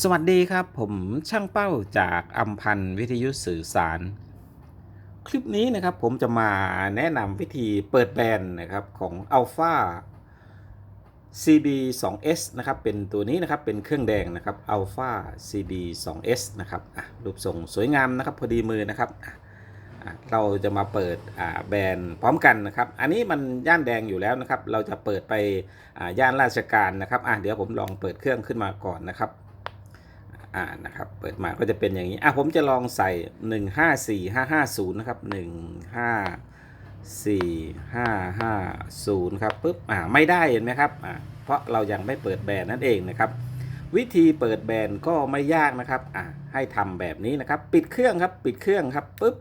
สวัสดีครับ ผมช่างเป้าจากอัมพันธ์วิทยุสื่อสาร คลิปนี้นะครับผมจะมาแนะนำวิธีเปิดแบรนด์นะครับของ Alpha CB 2S นะครับเป็นตัวนี้นะครับเป็นเครื่องแดงนะครับ Alpha CB 2S นะครับรูปทรงสวยงามนะครับพอดีมือนะครับเราจะมาเปิดแบรนด์พร้อมกันนะครับ อันนี้มันย่านแดงอยู่แล้วนะครับ เราจะเปิดไปย่านราชการนะครับเดี๋ยวผมลองเปิดเครื่องขึ้นมาก่อนนะครับ อ่านะครับ เปิดมาก็จะเป็นอย่างนี้ อะผมจะลองใส่ 1 5 4 5 5 0 นะครับ 1 5 4 5 5 0 ครับปุ๊บ อ่า ไม่ได้เห็นไหมครับ อ่า เพราะเรายังไม่เปิดแบรนด์นั่นเองนะครับ วิธีเปิดแบรนด์ก็ไม่ยากนะครับ อ่า ให้ทำแบบนี้นะครับ ปิดเครื่องครับ ปิดเครื่องครับปุ๊บ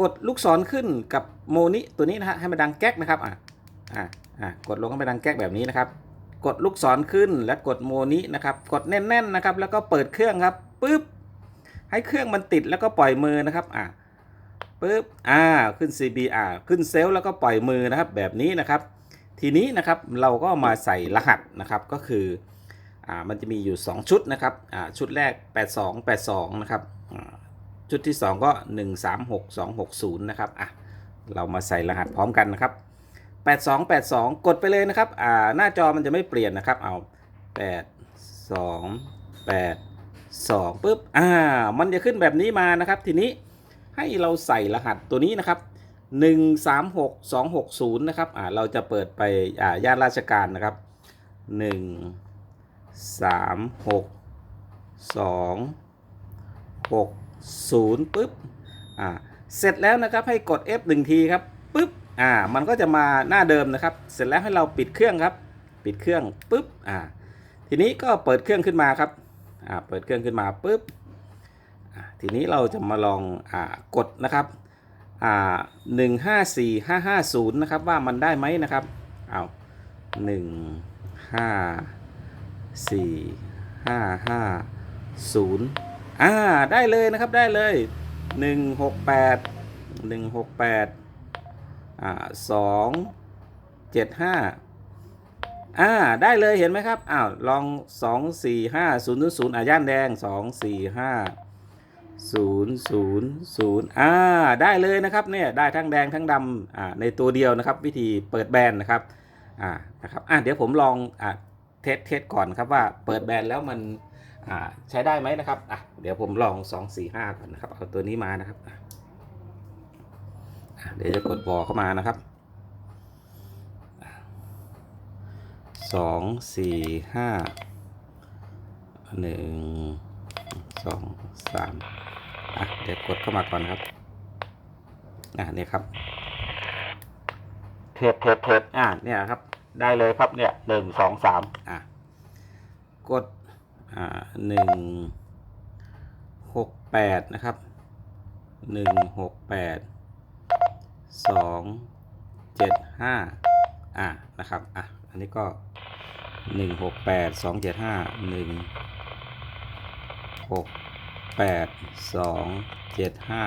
กดลูกศรขึ้นกับโมนิตัวนี้นะฮะ ให้มันดังแก๊กนะครับ อ่าอ่าอ่ากดลงให้มันดังแก๊กแบบนี้นะครับ กดลูกศรขึ้นและกดโมนินะครับ กดแน่นๆนะครับ แล้วก็เปิดเครื่องครับปึ๊บให้เครื่องมันติดแล้วก็ปล่อยมือนะครับอ่าปึ๊บอ่าขึ้น CBR ขึ้นเซลแล้วก็ปล่อยมือนะครับ แบบนี้นะครับ ทีนี้นะครับเราก็มาใส่รหัสนะครับก็คืออ่ามันจะมีอยู่ 2 ชุดนะครับอ่าชุดแรก 82 82 นะครับชุดที่ 2 ก็ 136260 นะครับอะเรามาใส่รหัสพร้อมกันนะครับ 8282 กดไปเลยนะครับ อ่า หน้าจอมันจะไม่เปลี่ยนนะครับ เอา 82 82ปุ๊บ อ่า มันจะขึ้นแบบนี้มานะครับ ทีนี้ให้เราใส่รหัสตัวนี้นะครับ 136260 นะครับ อ่า เราจะเปิดไป อ่า ย่านราชการนะครับ 1 3 6 2 6 0ปุ๊บ อ่า เสร็จแล้วนะครับ ให้กด F 1ทีครับปุ๊บ อ่ามันก็จะมาหน้าเดิมนะครับ เสร็จแล้วให้เราปิดเครื่องครับ ปิดเครื่องปุ๊บอ่าทีนี้ก็เปิดเครื่องขึ้นมาครับอ่าเปิดเครื่องขึ้นมาปุ๊บอ่าทีนี้เราจะมาลองอ่ากดนะครับอ่าหนึ่งห้าสี่ห้าห้าศูนย์นะครับว่ามันได้ไหมนะครับเอาหนึ่งห้าสี่ห้าห้าศูนย์อ่าได้เลยนะครับได้เลยหนึ่งหกแปดหนึ่งหกแปด อ่าสองเจ็ดห้าอ่าได้เลยเห็นไหมครับอ้าวลองสองสี่ห้าศูนย์ศูนย์อ่าย่านแดงสองสี่ห้าศูนย์ศูนย์ศูนย์อ่าได้เลยนะครับเนี่ยได้ทั้งแดงทั้งดำอ่าในตัวเดียวนะครับ วิธีเปิดแบรนด์นะครับอ่านะครับอ่าเดี๋ยวผมลองอ่าเทสเทสก่อนครับว่าเปิดแบรนด์แล้วมันอ่าใช้ได้ไหมนะครับอะเดี๋ยวผมลองสองสี่ห้าก่อนนะครับเอาตัวนี้มานะครับอะอะ เดี๋ยวจะกดวอลเข้ามานะครับสองสี่ห้าหนึ่งสองสามอะเดี๋ยวกดเข้ามาก่อนครับอะเนี่ยครับเทปเทปเทปอะเนี่ยครับ ได้เลยครับเนี่ยหนึ่งสองสามอะกดอ่าหนึ่งหกแปดนะครับหนึ่งหกแปด สองเจ็ดห้าอะนะครับอะอันนี้ก็หนึ่งหกแปดสองเจ็ดห้าหนึ่งหกแปดสองเจ็ดห้า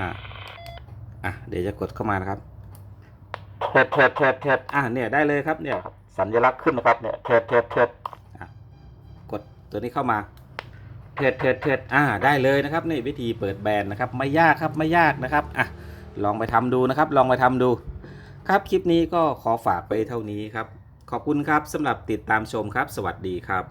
อะเดี๋ยวจะกดเข้ามานะครับเทปเทปเทปเทปอะเนี่ยได้เลยครับเนี่ยสัญลักษณ์ขึ้นนะครับเนี่ยเทปเทปเทปอะกดตัวนี้เข้ามาเทปเทปเทปอะได้เลยนะครับนี่วิธีเปิดแบรนด์นะครับ ไม่ยากครับไม่ยากนะครับอะ ลองไปทำดูนะครับ ลองไปทำดู ครับคลิปนี้ก็ขอฝากไปเท่านี้ครับ ขอบคุณครับสำหรับติดตามชมครับ สวัสดีครับ